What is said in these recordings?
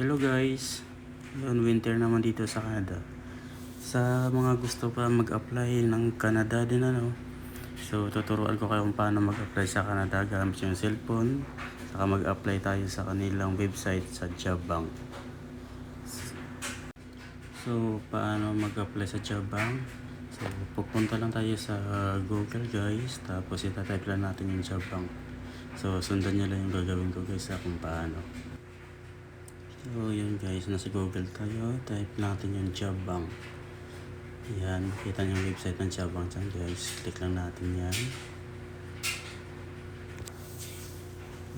Hello guys, yun winter naman dito sa Canada. Sa mga gusto pa mag-apply ng Canada din ano, so tuturuan ko kayo paano mag-apply sa Canada gamit yung cellphone. Saka mag-apply tayo sa kanilang website sa Job Bank. So paano mag-apply sa Job Bank? So pupunta lang tayo sa Google guys, tapos itatype lang natin yung Job Bank. So sundan nyo lang yung gagawin ko guys sa kung paano. So, yun guys, nasa Google tayo. Type natin yung job bank. Yan, kita niyo yung website ng job bank dyan guys. Click lang natin yan.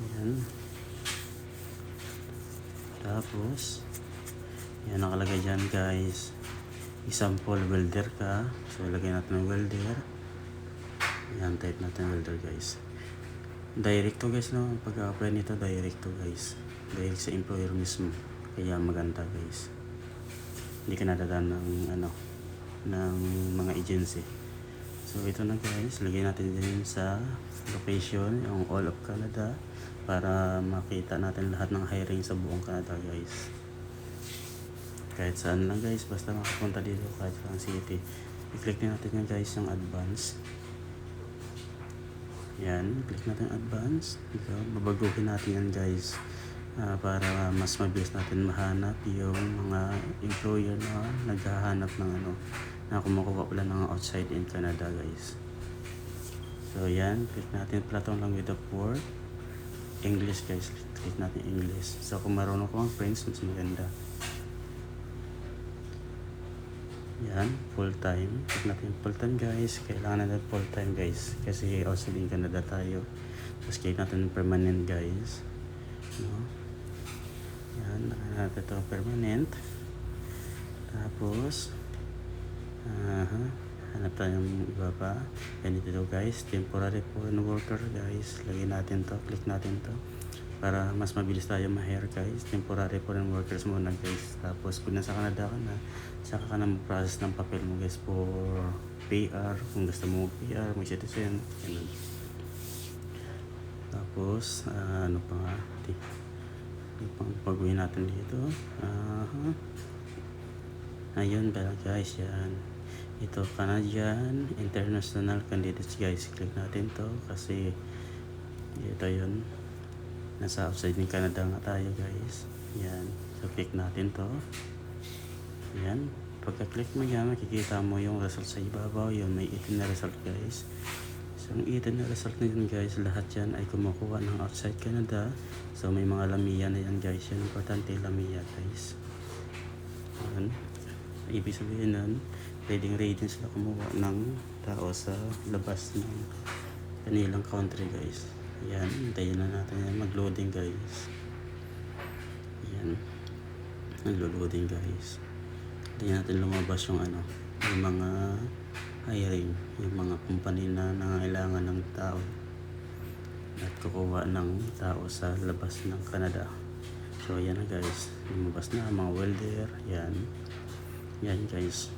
Yan. Tapos, yan nakalagay dyan guys. Example welder ka. So, ilagay natin ng welder. Yan, type natin welder guys. Direct to guys no. Pag-apply nito, direct to guys. Direct sa employer mismo. Kaya maganda guys. Hindi ka nadadaan ng ano ng mga agency. So ito na guys, lagay natin din sa location yung all of Canada para makita natin lahat ng hiring sa buong Canada guys. Kahit saan lang guys, basta makapunta dito kahit saan city. I-click din natin yan guys yung advance. Yan, click natin advance. Ito, babaguhin natin yan guys. Ah, para mas mabilis natin mahanap yung mga employer na naghahanap ng ano na kumukuha pala ng outside in Canada guys. So yan, click natin platong language of work. English guys, click natin English. So kung marunong ko ang French, mas maganda. Yan, full time. Click natin full time guys. Kailangan natin full time guys. Kasi outside in Canada tayo. Tapos click natin permanent guys. No? Yan, naka natin ito permanent. Tapos, aha, hanap tayo ng iba pa. Ganito ito guys, temporary foreign worker guys. Lagyan natin to, click natin to. Para mas mabilis tayo ma-hire guys. Temporary foreign workers muna guys. Tapos pag nasa Canada ka na, saka ka na mag-process ng papel mo guys for PR. Kung gusto mo PR, may citizen. Ganun. Tapos, ah, ano pa nga, pagawin natin dito. Aha. Ayun pala guys, yan. Ito, Canadian International Candidates guys. Click natin to kasi ito yun. Nasa outside ng Canada nga tayo guys. Yan. So, click natin to. Yan. Pagka-click mo yan, makikita mo yung result sa ibabaw. Yun, may 18 na result guys. Ang 18 na result na yun guys, lahat yan ay kumukuha ng outside Canada. So, may mga lamiya na yan guys. Yan, importante lamiya guys. Yan. Ibig sabihin nun, pwedeng rating sila kumuha ng tao sa labas ng kanilang country guys. Yan, hintayin na natin yan mag-loading guys. Yan. Naglo-loading guys. Hintayin natin lumabas yung ano, yung mga hiring, yung mga company na nangailangan ng tao at kukuha ng tao sa labas ng Canada. So yan na guys, lumabas na mga welder, yan. Yan guys.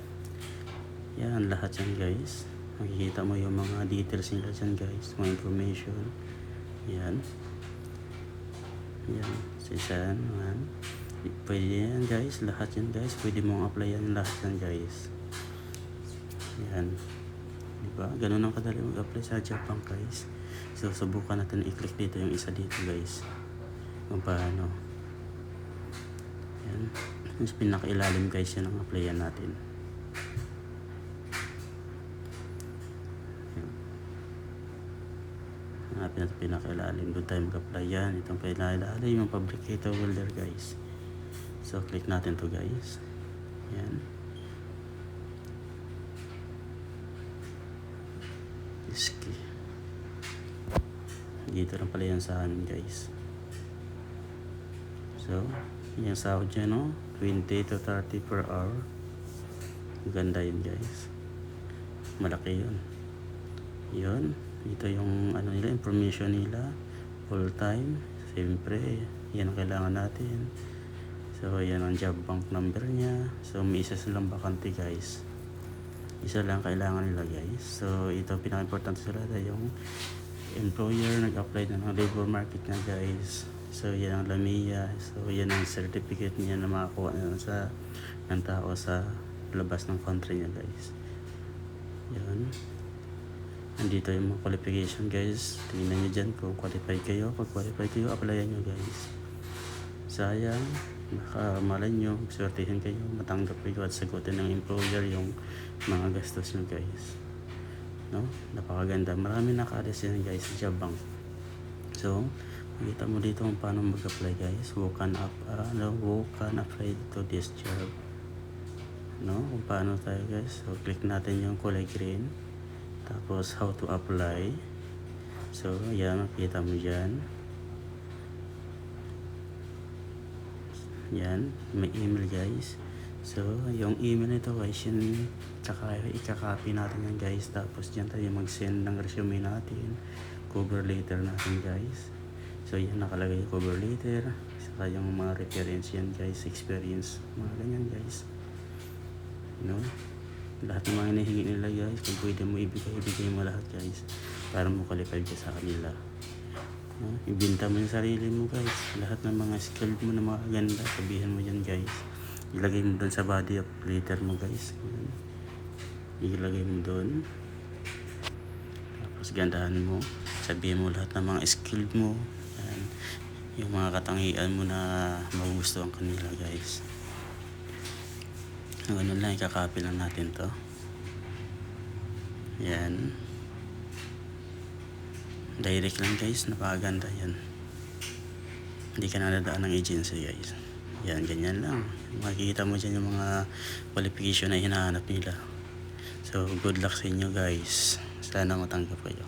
Yan lahat yan guys. Makikita mo yung mga details nila dyan guys, mga information. Yan. Yan. Sisan, yan. Pwede yan guys, lahat yan guys. Pwede mong apply yan lahat yan guys. Yan. Diba? Ganun ang kadali mag-apply sa Japan guys. So, subukan natin i-click dito yung isa dito guys. Kung paano. Yan. Yung pinakailalim guys yan ang applyan natin. Yan. Hanapin natin pinakailalim. Doon tayo mag-apply yan. Itong pinakailalim yung fabricator welder guys. So, click natin to guys. Yan. Iski. Dito lang pala yan sa amin guys. So, yung sahod dyan no? 20 to 30 per hour. Ganda yun guys. Malaki yun. Yun. Ito yung ano nila, information nila. Full time. Siyempre, yan ang kailangan natin. So, yan ang job bank number niya. So, may isa silang bakante guys isa lang kailangan nila guys. So ito pinaka-importante sa lahat yung employer nag-apply na ng labor market na guys. So, yan ang Lamia. So, yan ang certificate niya na makakuha na sa ng tao sa labas ng country niya, guys. Yan. Andito yung mga qualification, guys. Tingnan nyo dyan kung qualified kayo. Pag qualified kayo, applyan nyo, guys. Sayang, baka malay nyo, swertihin kayo, matanggap kayo at sagutin ng employer yung mga gastos nyo, guys. No? Napakaganda. Marami nakaalis yan, guys, sa job bank. So, makita mo dito kung paano mag-apply guys. Who can, up, uh, ano, who can apply to this job. No? Kung paano tayo guys. So, click natin yung kulay green. Tapos, how to apply. So, yan, makita mo dyan. Yan, may email guys. So, yung email nito guys, yun, tsaka ikakopy natin yan guys. Tapos dyan tayo mag-send ng resume natin. Cover letter natin guys. So, yan nakalagay yung cover letter. Saka yung mga reference yan guys, experience. Mga ganyan guys. No? Lahat ng mga hinihingi nila guys, kung pwede mo ibigay, ibigay mo lahat guys. Para mo qualify ka sa kanila. No? Ibinta mo yung sarili mo guys. Lahat ng mga skill mo na mga ganda, sabihin mo yan guys. Ilagay mo doon sa body of letter mo guys. Ilagay mo doon. Tapos gandahan mo. Sabihin mo lahat ng mga skill mo. Yan. Yung mga katangian mo na magugustuhan kanila guys. Ganun lang, ikakopy lang natin to. Yan. Direct lang guys, napakaganda yan. Hindi ka nadadaan ng agency guys. Yan, ganyan lang. Makikita mo dyan yung mga qualification na hinahanap nila. So, good luck sa inyo guys. Sana matanggap kayo.